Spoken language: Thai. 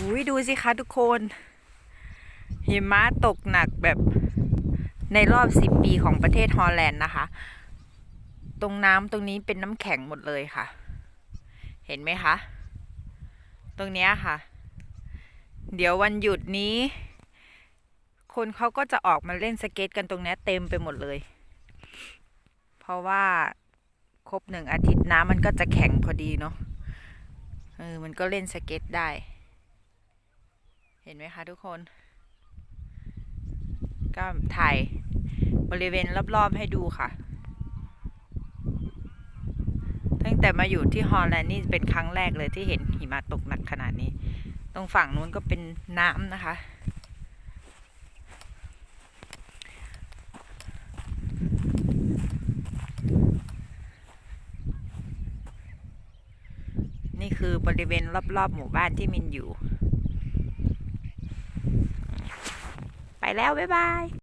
อุ้ยดูสิคะทุกคน หิมะตกหนักแบบในรอบสิบปีของประเทศฮอลแลนด์นะคะ ตรงน้ำตรงนี้เป็นน้ำแข็งหมดเลยค่ะ เห็นไหมคะ ตรงนี้ค่ะ เดี๋ยววันหยุดนี้ คนเขาก็จะออกมาเล่นสเก็ตกันตรงนี้เต็มไปหมดเลย เพราะว่าครบหนึ่งอาทิตย์น้ำมันก็จะแข็งพอดีเนาะเออมันก็เล่นสเก็ตได้ ห็นไหมคะทุกคน ก็ถ่ายบริเวณรอบๆให้ดูค่ะ ตั้งแต่มาอยู่ที่ฮอลแลนด์นี่เป็นครั้งแรกเลยที่เห็นหิมะตกหนักขนาดนี้ ตรงฝั่งนู้นก็เป็นน้ำนะคะ นี่คือบริเวณรอบๆหมู่บ้านที่มินอยู่ ไปแล้ว บ๊ายบาย